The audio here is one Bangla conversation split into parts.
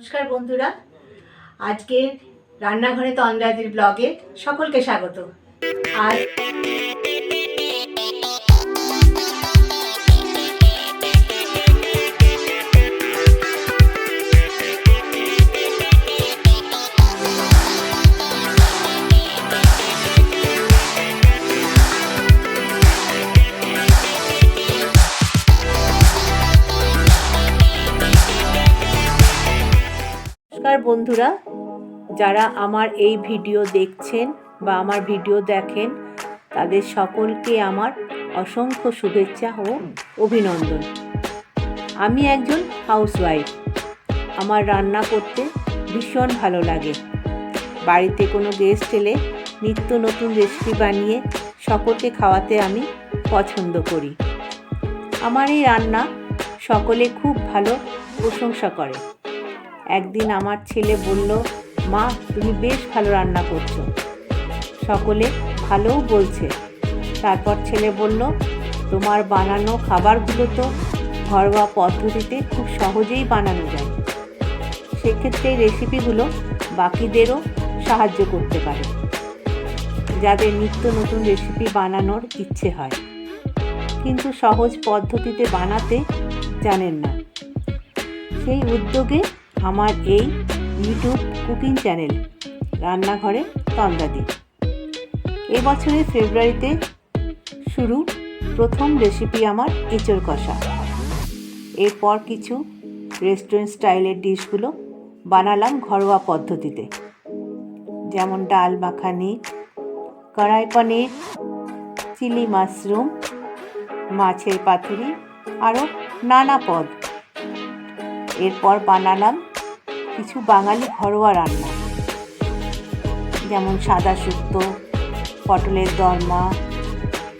নমস্কার বন্ধুরা। আজকে রান্নাঘরে তন্দ্রাদির ব্লগে সকলকে স্বাগত। আর নমস্কার বন্ধুরা, যারা আমার এই ভিডিও দেখছেন বা আমার ভিডিও দেখেন, তাদের সকলকে আমার অসংখ্য শুভেচ্ছা ও অভিনন্দন। আমি একজন হাউসওয়াইফ আমার রান্না করতে ভীষণ ভালো লাগে। বাড়িতে কোনো গেস্ট এলে নিত্য নতুন রেসিপি বানিয়ে সকলকে খাওয়াতে আমি পছন্দ করি। আমার এই রান্না সকলে খুব ভালো প্রশংসা করে। একদিন আমার ছেলে বলল, মা, তুমি বেশ ভালো রান্না করছ। সকলে ভালোও বলছে। তারপর ছেলে বলল, তোমার বানানো খাবারগুলো তো ঘরোয়া পদ্ধতিতে খুব সহজেই বানানো যায়। সেক্ষেত্রে রেসিপিগুলো বাকিদেরও সাহায্য করতে পারে যাদের নিত্য নতুন রেসিপি বানানোর ইচ্ছে হয়। কিন্তু সহজ পদ্ধতিতে বানাতে জানেন না। সেই উদ্যোগে আমার এই ইউটিউব কুকিং চ্যানেল রান্নাঘরে তন্দাদি এবছরের ফেব্রুয়ারিতে শুরু প্রথম রেসিপি আমার এঁচড় কষা। এরপর কিছু রেস্টুরেন্ট স্টাইলের ডিশগুলো বানালাম ঘরোয়া পদ্ধতিতে। যেমন ডাল মাখানি, কড়াই পনির, চিলি মাশরুম, মাছের পাতুরি, আরও নানা পদ। এরপর বানালাম কিছু বাঙালি ঘরোয়া রান্না। যেমন সাদা শুক্তো, পটলের দরমা,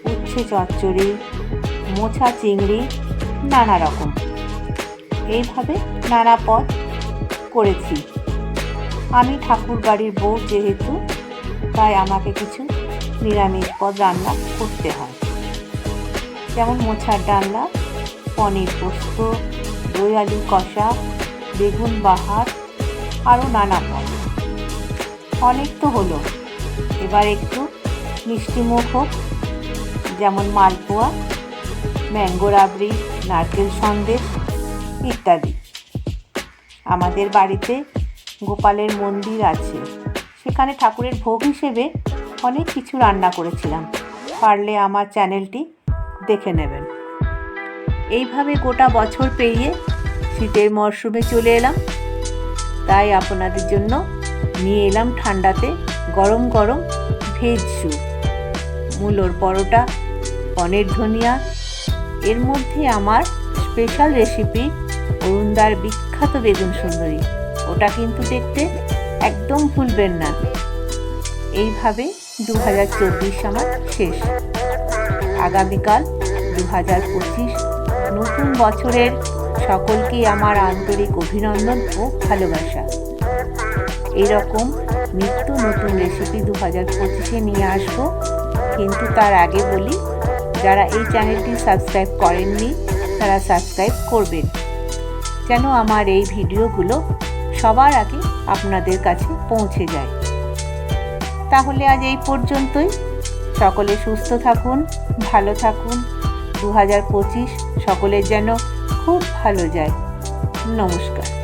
উচ্ছে চচ্চড়ি, মোছা চিংড়ি, নানা রকম। এইভাবে নানা পদ করেছি। আমি ঠাকুর বাড়ির বউ যেহেতু, তাই আমাকে কিছু নিরামিষ পদ রান্না করতে হয়। যেমন মোছার ডালনা, পনির পোস্ত, দই আলু কষা বেগুন বাহার আরও নানা পদ অনেক তো হলো। এবার একটু মিষ্টিমুখ হোক, যেমন মালপোয়া, ম্যাঙ্গো রাবড়ি, নারকেল সন্দেশ ইত্যাদি। আমাদের বাড়িতে গোপালের মন্দির আছে। সেখানে ঠাকুরের ভোগ হিসেবে অনেক কিছু রান্না করেছিলাম। পারলে আমার চ্যানেলটি দেখে নেবেন। এইভাবে গোটা বছর পেরিয়ে শীতের মরশুমে চলে এলাম। তাই আপনাদের জন্য নিয়ে এলাম ঠান্ডাতে গরম গরম ভেজ স্যুপ। মূলোর পরোটা, পনেরো ধনিয়া, এর মধ্যে আমার স্পেশাল রেসিপি অরুণদার বিখ্যাত বেগুন সুন্দরী। ওটা কিন্তু দেখতে একদম ভুলবেন না। এইভাবে দু হাজার চব্বিশ আমার শেষ। আগামীকাল দু হাজার পঁচিশ নতুন বছরের সকলকে আমার আন্তরিক অভিনন্দন ও ভালোবাসা। এরকম নিত্য নতুন রেসিপি দু হাজার পঁচিশে নিয়ে আসব। কিন্তু তার আগে বলি, যারা এই চ্যানেলটি সাবস্ক্রাইব করেননি, তারা সাবস্ক্রাইব করবেন। যেন আমার এই ভিডিওগুলো সবার আগে আপনাদের কাছে পৌঁছে যায়। তাহলে আজ এই পর্যন্তই। সকলে সুস্থ থাকুন, ভালো থাকুন। দু হাজার পঁচিশ সকলের যেন খুব ভালো যায়। নমস্কার।